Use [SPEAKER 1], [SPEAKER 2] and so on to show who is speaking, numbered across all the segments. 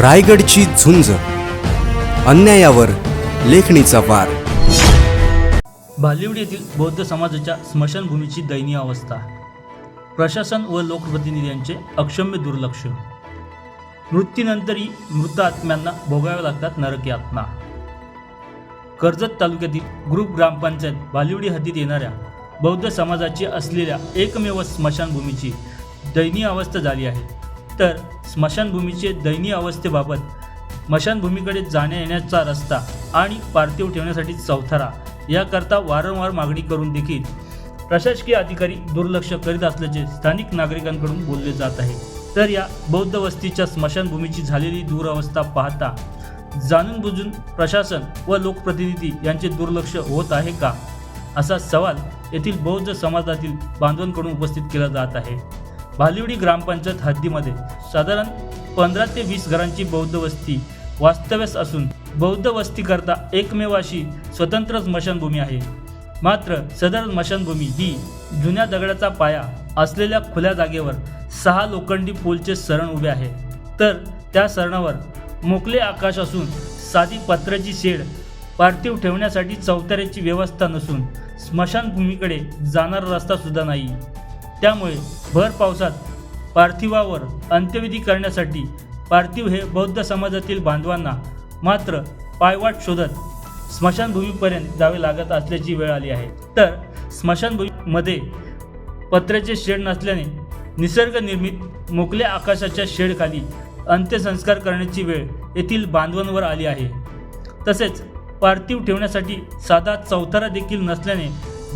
[SPEAKER 1] रायगडची झुंज. अन्यायावर लेखणीचा वार.
[SPEAKER 2] भालिवडी येथील बौद्ध समाजाच्या स्मशानभूमीची दयनीय अवस्था. प्रशासन व लोकप्रतिनिधींचे अक्षम्य दुर्लक्ष. मृत्यूनंतरही मृत आत्म्यांना भोगाव्या लागतात नरक यातना कर्जत तालुक्यातील ग्रुप ग्रामपंचायत भालिवडी हद्दीत येणाऱ्या बौद्ध समाजाची असलेल्या एकमेव स्मशानभूमीची दयनीय अवस्था झाली आहे. तर स्मशानभूमीचे दयनीय अवस्थेबाबत स्मशानभूमीकडे जाण्या येण्याचा रस्ता आणि पार्थिव ठेवण्यासाठी चौथारा याकरता वारंवार मागणी करून देखील प्रशासकीय अधिकारी दुर्लक्ष करीत असल्याचे स्थानिक नागरिकांकडून बोलले जात आहे. तर या बौद्ध वस्तीच्या स्मशानभूमीची झालेली दुरावस्था पाहता जाणून बुजून प्रशासन व लोकप्रतिनिधी यांचे दुर्लक्ष होत आहे का? असा सवाल येथील बौद्ध समाजातील बांधवांकडून उपस्थित केला जात आहे. भालिवडी ग्रामपंचायत हद्दीमध्ये साधारण पंधरा ते वीस घरांची बौद्ध वस्ती वास्तव्यास असून बौद्ध वस्तीकरता एकमेव अशी स्वतंत्र स्मशानभूमी आहे. मात्र सदर स्मशानभूमी ही जुन्या दगडाचा पाया असलेल्या खुल्या जागेवर सहा लोखंडी पोलचे सरण उभे आहे. तर त्या सरणावर मोकले आकाश असून साधी पत्र्याची शेड पार्थिव ठेवण्यासाठी चौताऱ्याची व्यवस्था नसून स्मशानभूमीकडे जाणारा रस्ता सुद्धा नाही. त्यामुळे भर पावसात पार्थिवावर अंत्यविधी करण्यासाठी पार्थिव हे बौद्ध समाजातील बांधवांना मात्र पायवाट शोधत स्मशानभूमीपर्यंत जावे लागत असल्याची वेळ आली आहे. तर स्मशानभूमीमध्ये पत्र्याचे शेड नसल्याने निसर्गनिर्मित मोकल्या आकाशाच्या शेडखाली अंत्यसंस्कार करण्याची वेळ येथील बांधवांवर आली आहे. तसेच पार्थिव ठेवण्यासाठी साधा चौथारा देखील नसल्याने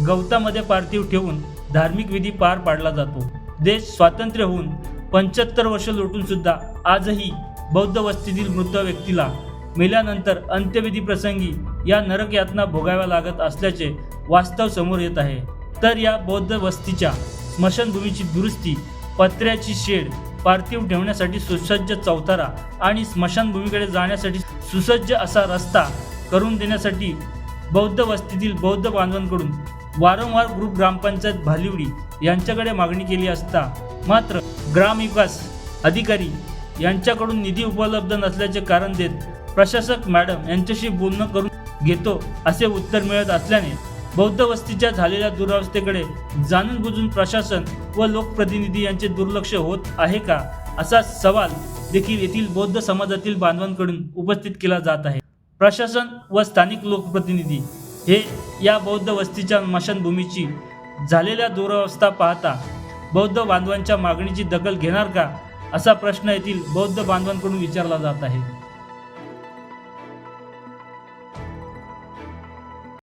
[SPEAKER 2] गवतामध्ये पार्थिव ठेवून धार्मिक विधी पार पाडला जातो. देश स्वातंत्र्य होऊन पंच्याहत्तर वर्ष लोटून सुद्धा आजही बौद्ध वस्तीतील मृत व्यक्तीला मेल्यानंतर अंत्यविधी प्रसंगी या नरक यातना भोगाव्या लागत असल्याचे वास्तव समोर येत आहे. तर या बौद्ध वस्तीच्या स्मशानभूमीची दुरुस्ती पत्र्याची शेड पार्थिव ठेवण्यासाठी सुसज्ज चौतारा आणि स्मशानभूमीकडे जाण्यासाठी सुसज्ज असा रस्ता करून देण्यासाठी बौद्ध वस्तीतील बौद्ध बांधवांकडून वारंवार ग्रुप ग्रामपंचायत भालिवडी यांच्याकडे मागणी केली असता मात्र ग्रामविकास अधिकारी यांच्याकडून निधी उपलब्ध नसल्याचे कारण देत प्रशासक मॅडम यांच्याशी बोलणं करून घेतो असे उत्तर मिळत असल्याने बौद्ध वस्तीच्या झालेल्या दुरावस्थेकडे जाणून बुजून प्रशासन व लोकप्रतिनिधी यांचे दुर्लक्ष होत आहे का असा सवाल देखील येथील बौद्ध समाजातील बांधवांकडून उपस्थित केला जात आहे. प्रशासन व स्थानिक लोकप्रतिनिधी हे या बौद्ध वस्तीच्या स्मशानभूमीची झालेल्या दुरावस्था पाहता बौद्ध बांधवांच्या मागणीची दखल घेणार का असा प्रश्न येथील बौद्ध बांधवांकडून विचारला जात आहे.